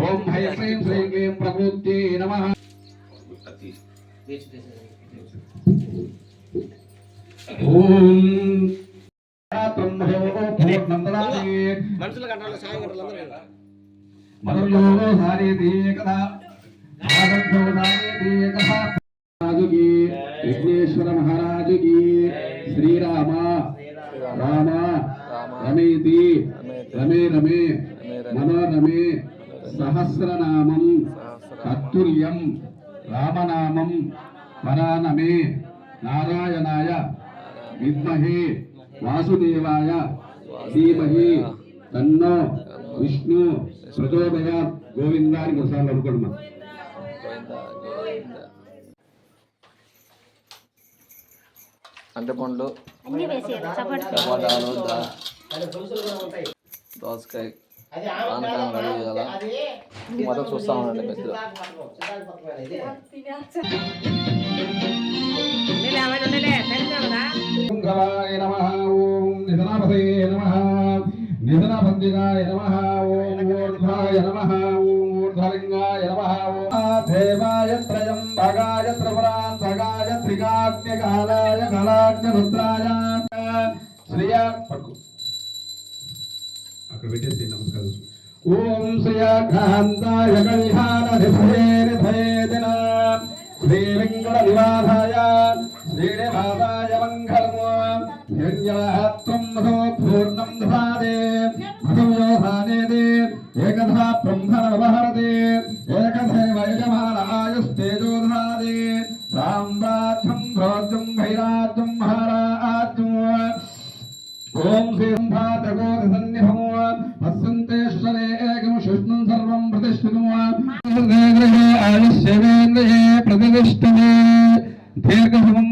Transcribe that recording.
ఓం high ప్రకృతి నమః మనుషుల కంట్రోల్ సాయం కంటే అందరూ మధుర్యో సారేతి కదా ఆదర్శో సారేతి రాజుకి విఘ్నేశ్వర మహారాజుకి శ్రీరామ రామ రమేతి రమే రమే మనోరమే సహస్రనామం తత్తుల్యం రామనామం పరానమే నారాయణాయ విద్మహే వాసుదేవాయ ధీమహి తన్నో విష్ణు ప్రచోదయాత్ గోవిందానికి ఒకసారి అనుకోండి మనం. అంటే పండ్లు టమాటాలు దోసకాయ అది పానకం రెడీ చేయాలా? మొదలు చూస్తా ఉండండి పెద్దలు నిధనబందిగాయ నమ ఓం ఊర్ధ్వాయ నమ ఓం ఊర్ధ్వలింగాయ నమ ఓం దేవాయ త్రయం భగాయ త్రిపురాంతగాయ త్రికాగ్నికాలాయ కళాగ్నిరుద్రాయ శ్రియ పట్టుకో అక్కడ పెట్టేసి నమస్కారం ఓం శ్రీయాఘ్రాంతాయ కళ్యాణ నిధయే నిధయేదిన శ్రీ हिरण्यवाहत्वमधो पूर्णं दधादे मधुयोधानेदे एकधा ब्रह्मणवहरदे एकधैव यजमानायुस्तेजो दधादे साम्राज्यं भ्रोज्यं भैराज्यं महाराज्यम् ॐ श्रीसन्निभमो पश्यन्ते शुशले एकं शुष्णं सर्वं प्रतिष्ठितम्। आयुष्यवेन्द्रये प्रतिष्ठते दीर्घभवम्